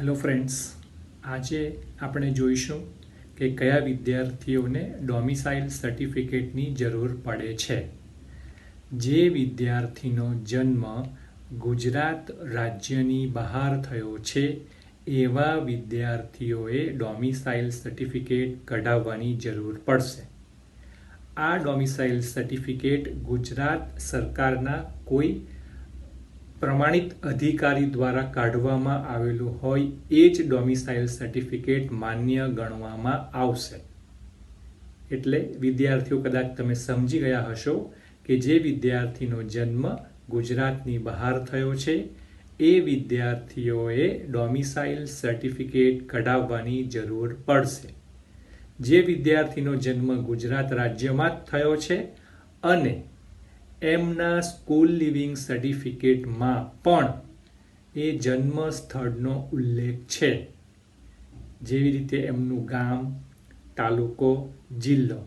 Hello friends આજે આપણે જોઈશું કે કયા વિદ્યાર્થીઓને ડોમિસાઇલ સર્ટિફિકેટની જરૂર પડે છે. જે વિદ્યાર્થીનો જન્મ ગુજરાત રાજ્યની બહાર થયો છે, એવા વિદ્યાર્થીઓએ ડોમિસાઇલ સર્ટિફિકેટ કઢાવવાની જરૂર પડશે. આ ડોમિસાઇલ સર્ટિફિકેટ ગુજરાત સરકારના કોઈ પ્રમાણિત અધિકારી દ્વારા કાઢવામાં આવેલું હોય એ જ ડોમિસાઇલ સર્ટિફિકેટ માન્ય ગણવામાં આવશે. એટલે વિદ્યાર્થીઓ કદાચ તમે સમજી ગયા હશો કે જે વિદ્યાર્થીનો જન્મ ગુજરાતની બહાર થયો છે, એ વિદ્યાર્થીઓએ ડોમિસાઇલ સર્ટિફિકેટ કઢાવવાની જરૂર પડશે. જે વિદ્યાર્થીનો જન્મ ગુજરાત રાજ્યમાં જ થયો છે અને એમના સ્કૂલ લિવિંગ સર્ટિફિકેટમાં પણ એ જન્મ સ્થળનો ઉલ્લેખ છે. જેવી રીતે એમનું ગામ, તાલુકો, જિલ્લો.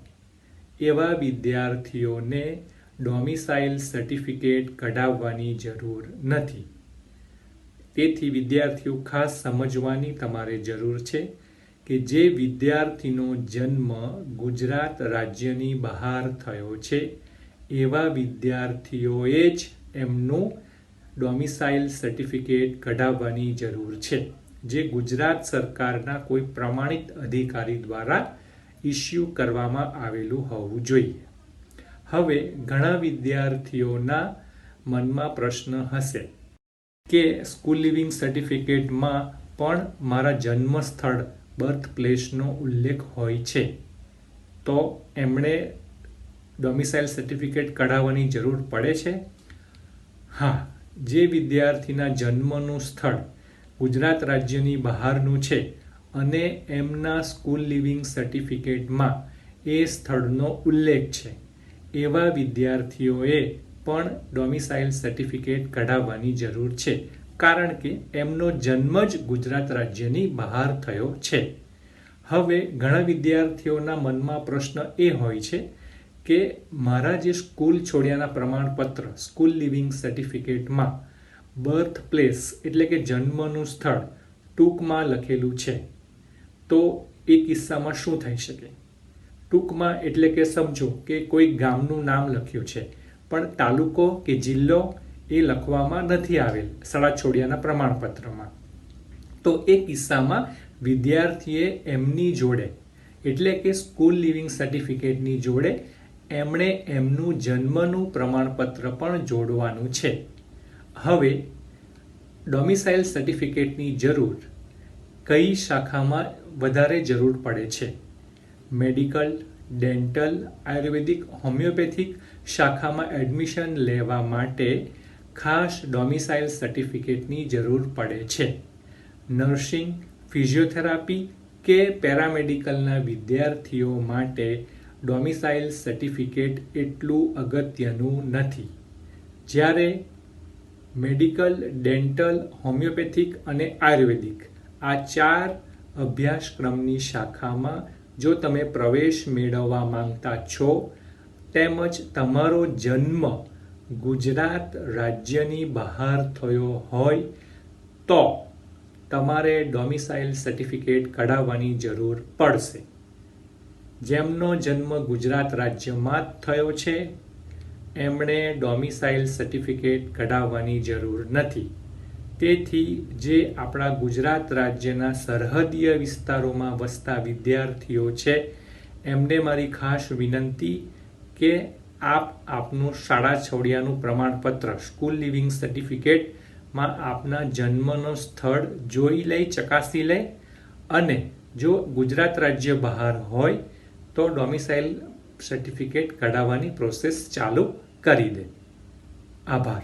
એવા વિદ્યાર્થીઓને ડોમિસાઇલ સર્ટિફિકેટ કઢાવવાની જરૂર નથી. તેથી વિદ્યાર્થીઓ ખાસ સમજવાની તમારે જરૂર છે કે જે વિદ્યાર્થીનો જન્મ ગુજરાત રાજ્યની બહાર થયો છે એવા વિદ્યાર્થીઓએ જ એમનું ડોમિસાઇલ સર્ટિફિકેટ કઢાવવાની જરૂર છે, જે ગુજરાત સરકારના કોઈ પ્રમાણિત અધિકારી દ્વારા ઇસ્યુ કરવામાં આવેલું હોવું જોઈએ. હવે ઘણા વિદ્યાર્થીઓના મનમાં પ્રશ્ન હશે કે સ્કૂલ લિવિંગ સર્ટિફિકેટમાં પણ મારા જન્મ સ્થળ બર્થ પ્લેસનો ઉલ્લેખ હોય છે. તો એમણે ડોમિસાઇલ સર્ટિફિકેટ કઢાવવાની જરૂર પડે છે? હા, જે વિદ્યાર્થીના જન્મનું સ્થળ ગુજરાત રાજ્યની બહારનું છે અને એમના સ્કૂલ લિવિંગ સર્ટિફિકેટમાં એ સ્થળનો ઉલ્લેખ છે, એવા વિદ્યાર્થીઓએ પણ ડોમિસાઇલ સર્ટિફિકેટ કઢાવવાની જરૂર છે, કારણ કે એમનો જન્મ જ ગુજરાત રાજ્યની બહાર થયો છે. હવે ઘણા વિદ્યાર્થીઓના મનમાં પ્રશ્ન એ હોય છે કે મારા જે સ્કૂલ છોડ્યાના પ્રમાણપત્ર, સ્કૂલ લિવિંગ સર્ટિફિકેટમાં બર્થ પ્લેસ એટલે કે જન્મનું સ્થળ ટૂંકમાં લખેલું છે. તો એ કિસ્સામાં શું થઈ શકે? ટૂંકમાં એટલે કે સમજો કે કોઈ ગામનું નામ લખ્યું છે, પણ તાલુકો કે જિલ્લો એ લખવામાં નથી આવેલ શાળા છોડ્યાના પ્રમાણપત્રમાં. તો એ કિસ્સામાં વિદ્યાર્થીએ એમની જોડે, એટલે કે સ્કૂલ લિવિંગ સર્ટિફિકેટની જોડે એમણે એમનું જન્મનું પ્રમાણપત્ર પણ જોડવાનું છે. હવે ડોમિસાઇલ સર્ટિફિકેટની જરૂર કઈ શાખામાં વધારે જરૂર પડે છે? મેડિકલ, ડેન્ટલ, આયુર્વેદિક, હોમિયોપેથિક શાખામાં એડમિશન લેવા માટે ખાસ ડોમિસાઇલ સર્ટિફિકેટની જરૂર પડે છે. નર્સિંગ, ફિઝિયોથેરાપી કે પેરામેડિકલના વિદ્યાર્થીઓ માટે ડોમિસાઇલ સર્ટિફિકેટ એટલું અગત્યનું નથી. જ્યારે મેડિકલ, ડેન્ટલ, હોમિયોપેથિક અને આયુર્વેદિક આ ચાર અભ્યાસક્રમની શાખામાં જો તમે પ્રવેશ મેળવવા માંગતા છો, તેમજ તમારો જન્મ ગુજરાત રાજ્યની બહાર થયો હોય, તો તમારે ડોમિસાઇલ સર્ટિફિકેટ કઢાવવાની જરૂર પડશે. જેમનો જન્મ ગુજરાત રાજ્યમાં જ થયો છે, એમણે ડોમિસાઇલ સર્ટિફિકેટ કઢાવવાની જરૂર નથી. તેથી જે આપણા ગુજરાત રાજ્યના સરહદીય વિસ્તારોમાં વસતા વિદ્યાર્થીઓ છે, એમને મારી ખાસ વિનંતી કે આપ આપનું શાળા છોડ્યાનું પ્રમાણપત્ર, સ્કૂલ લિવિંગ સર્ટિફિકેટમાં આપના જન્મનો સ્થળ જોઈ લઈ, ચકાસી લે અને જો ગુજરાત રાજ્ય બહાર હોય તો ડોમિસાઇલ સર્ટિફિકેટ કઢાવવાની પ્રોસેસ ચાલુ કરી દે. આભાર.